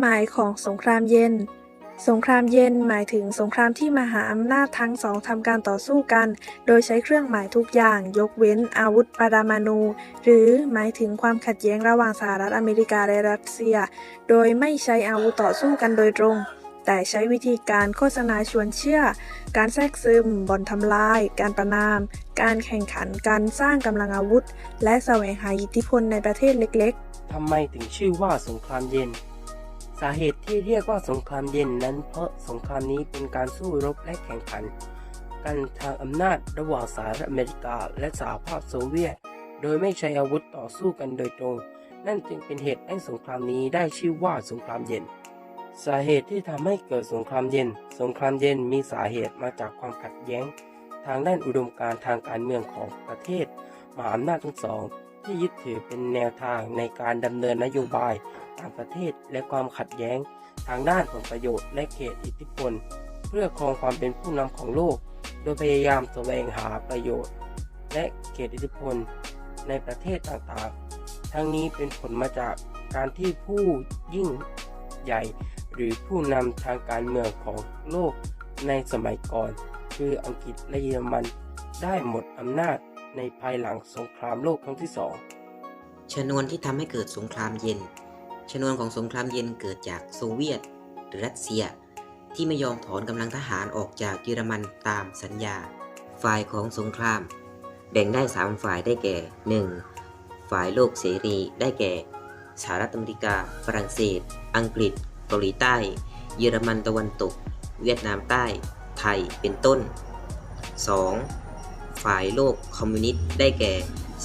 หมายของสงครามเย็น สงครามเย็นหมายถึงสงครามที่มหาอำนาจทั้งสองทำการต่อสู้กัน โดยใช้เครื่องหมายทุกอย่าง ยกเว้นอาวุธปรมาณู หรือหมายถึงความขัดแย้งระหว่างสหรัฐอเมริกาและรัสเซีย โดยไม่ใช้อาวุธต่อสู้กันโดยตรง แต่ใช้วิธีการโฆษณาชวนเชื่อ การแทรกซึมบ่อนทำลาย การประนาม การแข่งขันการสร้างกำลังอาวุธ และแสวงหาอิทธิพลในประเทศเล็กๆทำไมถึงชื่อว่าสงครามเย็น สาเหตุที่เรียกว่าสงครามเย็นนั้น เพราะสงครามนี้เป็นการสู้รบและแข่งขัน กันทางอำนาจระหว่างสหรัฐอเมริกาและสหภาพโซเวียต โดยไม่ใช้อาวุธต่อสู้กันโดยตรง นั่นจึงเป็นเหตุให้สงครามนี้ได้ชื่อว่าสงครามเย็น สาเหตุที่ทำให้เกิดสงครามเย็น สงครามเย็นมีสาเหตุมาจากความขัดแย้ง ทางด้านอุดมการณ์ทางการเมืองของประเทศมหาอำนาจทั้งสองที่ยึดถือเป็นแนวทางในการดำเนินนโยบาย ต่างประเทศ และความขัดแย้ง ทางด้านผลประโยชน์และเขตอิทธิพล เพื่อครองความเป็นผู้นำของโลก โดยพยายามแสวงหาประโยชน์ และเขตอิทธิพล ในประเทศต่างๆ ทั้งนี้เป็นผลมาจากการที่ผู้ยิ่งใหญ่หรือผู้นำทางการเมืองของโลกในสมัยก่อน คืออังกฤษและเยอรมันได้หมดอำนาจในภายหลังสงครามโลกครั้งที่สองชนวนที่ทำให้เกิดสงครามเย็น ชนวนของสงครามเย็นเกิดจากโซเวียต หรือรัสเซีย ที่ไม่ยอมถอนกำลังทหารออกจากเยอรมันตามสัญญา ฝ่ายของสงคราม แบ่งได้ 3 ฝ่ายได้แก่ 1. ฝ่ายโลกเสรีได้แก่สหรัฐอเมริกา ฝรั่งเศส อังกฤษเกาหลีใต้ เยอรมันตะวันตก เวียดนามใต้ ไทยเป็นต้น 2. ฝ่ายโลกคอมมิวนิสต์ได้แก่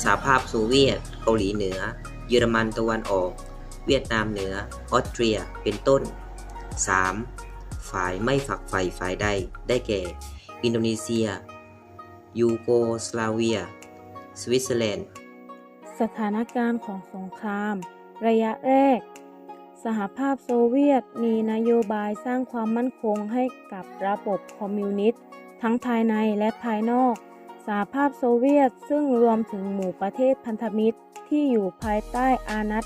สหภาพโซเวียต เกาหลีเหนือ เยอรมันตะวันออก เวียดนามเหนือ ออสเตรีย เป็นต้น 3. ฝ่ายไม่ฝักใฝ่ฝ่ายใด ได้แก่ อินโดนีเซีย ยูโกสลาเวีย สวิตเซอร์แลนด์ สถานการณ์ของสงคราม ระยะแรก สหภาพโซเวียตมีนโยบายสร้างความมั่นคงให้กับระบบคอมมิวนิสต์ ทั้งภายในและภายนอกสหภาพโซเวียตซึ่งรวมถึงหมู่ประเทศพันธมิตรที่อยู่ภายใต้อานัต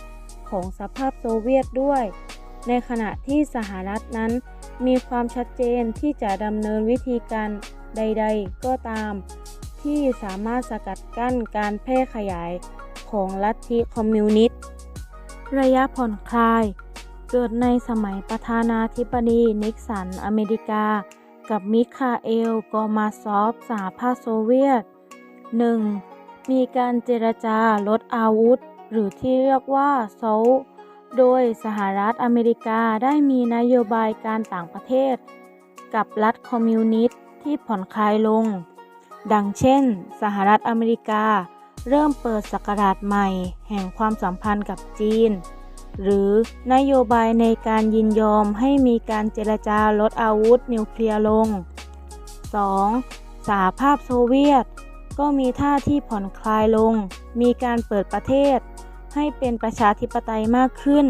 ของสภาพโซเวียตด้วย ในขณะที่สหรัฐนั้น มีความชัดเจนที่จะดำเนินวิธีการใด ๆ ก็ตาม ที่สามารถสกัดกั้นการแพร่ขยายของลัทธิคอมมิวนิสต์ระยะผ่อนคลาย เกิดในสมัยประธานาธิบดีนิกสันอเมริกา กับมิคาเอล กอมาซอฟสหภาพโซเวียต 1. มีการเจรจาลดอาวุธ หรือที่เรียกว่าโซลโดยสหรัฐอเมริกาได้มีนโยบายการต่างประเทศ กับรัฐคอมมิวนิสต์ที่ผ่อนคลายลง ดังเช่น สหรัฐอเมริกา เริ่มเปิดศักราชใหม่ แห่งความสัมพันธ์กับจีน หรือนโยบายในการยินยอมให้มีการเจรจาลดอาวุธนิวเคลียร์ลง 2. สหภาพโซเวียต ก็มีท่าที่ผ่อนคลายลง มีการเปิดประเทศ ให้เป็นประชาธิปไตยมากขึ้น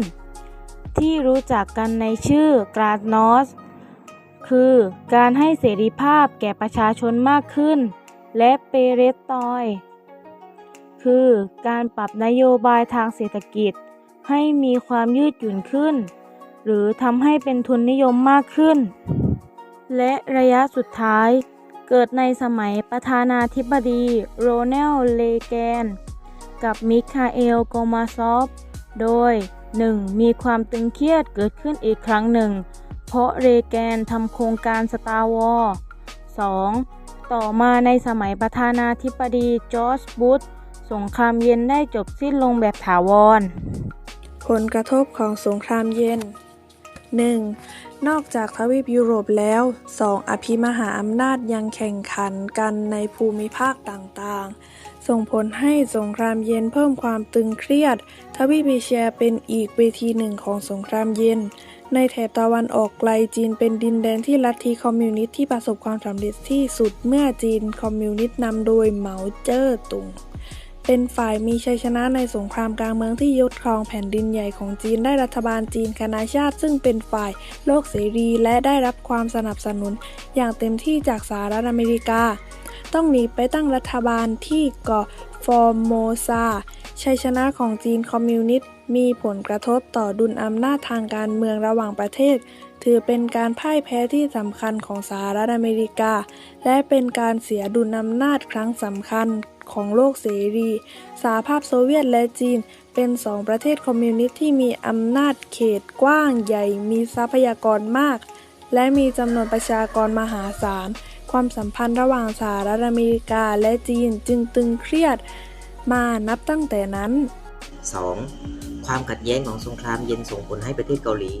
ที่รู้จักกันในชื่อกราดนอสคือการให้เสรีภาพแก่ประชาชนมากขึ้น และเปเรตตอย คือการปรับนโยบายทางเศรษฐกิจ ให้มีความยืดหยุ่นขึ้น หรือทำให้เป็นทุนนิยมมากขึ้น และระยะสุดท้ายเกิดในสมัยประธานาธิบดีโรนัลเลแกน กับมิคาเอลโกมาซอฟ โดย 1. มีความตึงเครียดเกิดขึ้นอีกครั้งหนึ่ง เพราะเรแกนทำโครงการสตาร์วอร์ 2. ต่อมาในสมัยประธานาธิบดีจอร์จบุชสงครามเย็นได้จบสิ้นลงแบบถาวร ผลกระทบของสงครามเย็น 1. นอกจากทวีปยุโรปแล้วสองอภิมหาอำนาจยังแข่งขันกันในภูมิภาคต่างๆ ส่งผลให้สงครามเย็นเพิ่มความตึงเครียด ทวีปเอเชียเป็นอีกเวทีหนึ่งของสงครามเย็น ในแถบตะวันออกไกลจีนเป็นดินแดนที่ลัทธิคอมมิวนิสต์ที่ประสบความสำเร็จที่สุดเมื่อจีนคอมมิวนิสต์นำโดยเหมาเจ๋อตุง เป็นฝ่ายมีชัยชนะในสงครามกลางเมืองที่ยึดครองแผ่นดินใหญ่ของจีนได้รัฐบาลจีนคณะชาติ ซึ่งเป็นฝ่ายโลกเสรีและได้รับความสนับสนุนอย่างเต็มที่จากสหรัฐอเมริกา ต้องหนีไปตั้งรัฐบาลที่เกาะฟอร์โมซาชัยชนะของจีนคอมมิวนิสต์มีผลกระทบต่อดุลอำนาจทางการเมืองระหว่างประเทศ ถือเป็นการพ่ายแพ้ที่สำคัญของสหรัฐอเมริกา และเป็นการเสียดุลอำนาจครั้งสำคัญ ของโลกเสรีสหภาพโซเวียตและจีน เป็นสองประเทศคอมมิวนิสต์ที่มีอำนาจเขตกว้างใหญ่ มีทรัพยากรมาก และมีจำนวนประชากรมหาศาล ความสัมพันธ์ระหว่างสหรัฐอเมริกาและจีนจึงตึงเครียดมานับตั้งแต่นั้น 2. ความขัดแย้งของสงครามเย็นส่งผลให้ประเทศเกาหลี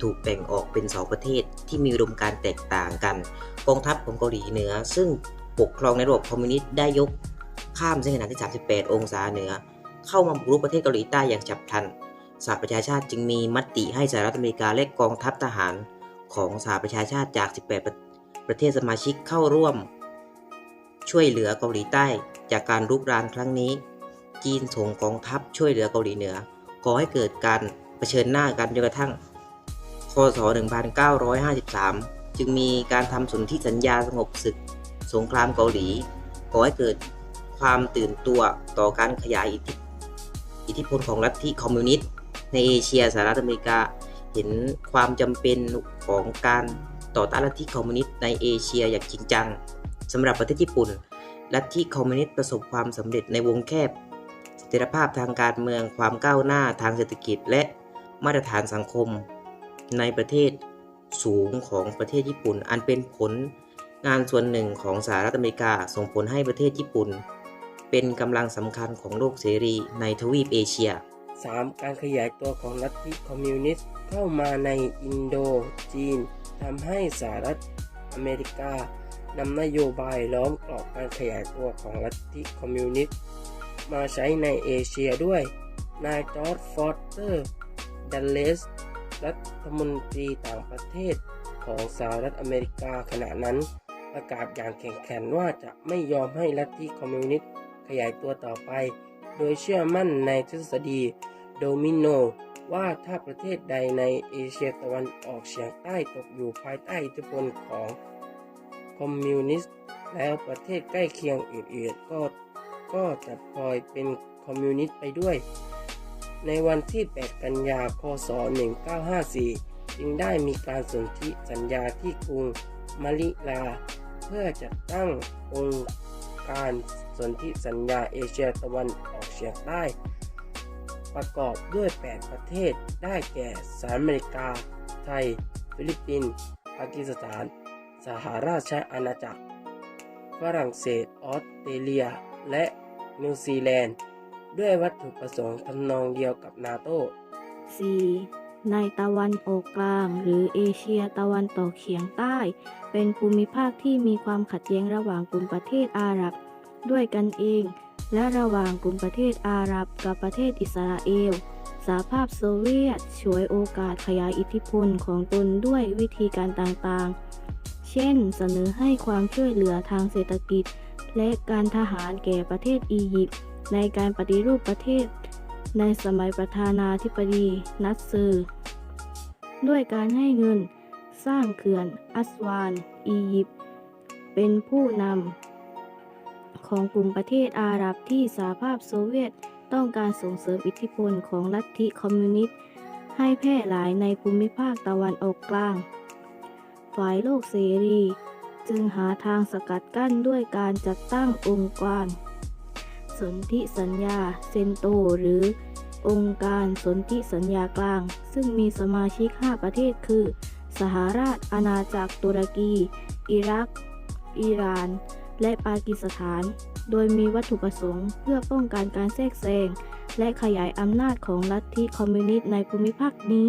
ถูกแบ่งออกเป็นสองประเทศที่มีอุดมการแตกต่างกัน กองทัพของเกาหลีเหนือ ซึ่งปกครองในระบบคอมมิวนิสต์ได้ยก ข้ามเส้นขนานที่ 38 องศาเหนือ เข้ามาบุกรุกประเทศเกาหลีใต้อย่างฉับพลันสหประชาชาติจึงมีมติให้สหรัฐอเมริกาและกองทัพทหารของสหประชาชาติจาก 18ประประเทศสมาชิกเข้าร่วม ช่วยเหลือเกาหลีใต้ จากการรุกรานครั้งนี้ จีนส่งกองทัพช่วยเหลือเกาหลีเหนือก่อให้เกิดการเผชิญหน้ากันจนกระทั่งคศ 1953 จึงมีการทำสนธิสัญญาสงบศึก สงครามเกาหลีก่อให้เกิด ความตื่นตัวต่อการขยายอิทธิพลของลัทธิคอมมิวนิสต์ในเอเชียสหรัฐอเมริกา เห็นความจำเป็นของการต่อต้านลัทธิคอมมิวนิสต์ในเอเชียอย่างจริงจังสำหรับประเทศญี่ปุ่น ลัทธิคอมมิวนิสต์ประสบความสำเร็จในวงแคบเสถียรภาพทางการเมืองความก้าวหน้าทางเศรษฐกิจ และมาตรฐานสังคม ในประเทศสูงของประเทศญี่ปุ่น อันเป็นผลงานส่วนหนึ่งของสหรัฐอเมริกาส่งผลให้ประเทศญี่ปุ่น เป็นกำลังสำคัญของโลกเสรีในทวีปเอเชีย 3. การขยายตัวของลัทธิคอมมิวนิสต์เข้ามาในอินโดจีนทำให้สหรัฐอเมริกานำนโยบายล้อมกรอบการขยายตัวของลัทธิคอมมิวนิสต์มาใช้ในเอเชียด้วย นายจอร์จฟอสเตอร์ดัลเลส รัฐมนตรีต่างประเทศของสหรัฐอเมริกาขณะนั้น ประกาศอย่างแข็งแกร่งว่าจะไม่ยอมให้ลัทธิคอมมิวนิสต์ ขยายตัวต่อไป โดยเชื่อมั่นในทฤษฎีโดมิโน ว่าถ้าประเทศใดในเอเชียตะวันออกเฉียงใต้ตกอยู่ภายใต้อิทธิพลของคอมมิวนิสต์ แล้วประเทศใกล้เคียงอื่นๆก็ก็จะพลอยเป็นคอมมิวนิสต์ไปด้วย ในวันที่ 8 กันยา คศ 1954 จึงได้มีการสนธิสัญญาที่กรุงมะลิลา เพื่อจัดตั้งองค์การ สนธิสัญญาเอเชียตะวันออกเฉียงใต้ ประกอบด้วย 8 ประเทศได้แก่สหรัฐอเมริกา ไทย ฟิลิปปินส์ปากีสถาน สหราชอาณาจักร ฝรั่งเศส ออสเตรเลีย และนิวซีแลนด์ ด้วยวัตถุประสงค์ทำนองเดียวกับนาโต 4. ในตะวันออกกลางหรือเอเชียตะวันตกเฉียงใต้ เป็นภูมิภาคที่มีความขัดแย้งระหว่างกลุ่มประเทศอาหรับ ด้วยกันเอง และระหว่างกลุ่มประเทศอาหรับกับประเทศอิสราเอลสหภาพโซเวียตฉวยโอกาสขยายอิทธิพลของตนด้วยวิธีการต่างๆ เช่น เสนอให้ความช่วยเหลือทางเศรษฐกิจ และการทหารแก่ประเทศอียิปต์ในการปฏิรูปประเทศ ในสมัยประธานาธิบดีนัสเซอร์ด้วยการให้เงิน สร้างเขื่อนอัสวาน อียิปต์เป็นผู้นำ ของกลุ่มประเทศอาหรับที่สหภาพโซเวียตต้องการส่งเสริมอิทธิพลของลัทธิคอมมิวนิสต์ให้แพร่หลายในภูมิภาคตะวันออกกลาง ฝ่ายโลกเสรี จึงหาทางสกัดกั้นด้วยการจัดตั้งองค์การสนธิสัญญาเซนโต หรือ องค์การสนธิสัญญากลาง ซึ่งมีสมาชิก 5 ประเทศคือ สหราชอาณาจักรตุรกี อิรัก อิหร่าน และปากีสถาน โดยมีวัตถุประสงค์เพื่อป้องกันการแทรกแซงและขยายอำนาจของลัทธิคอมมิวนิสต์ในภูมิภาคนี้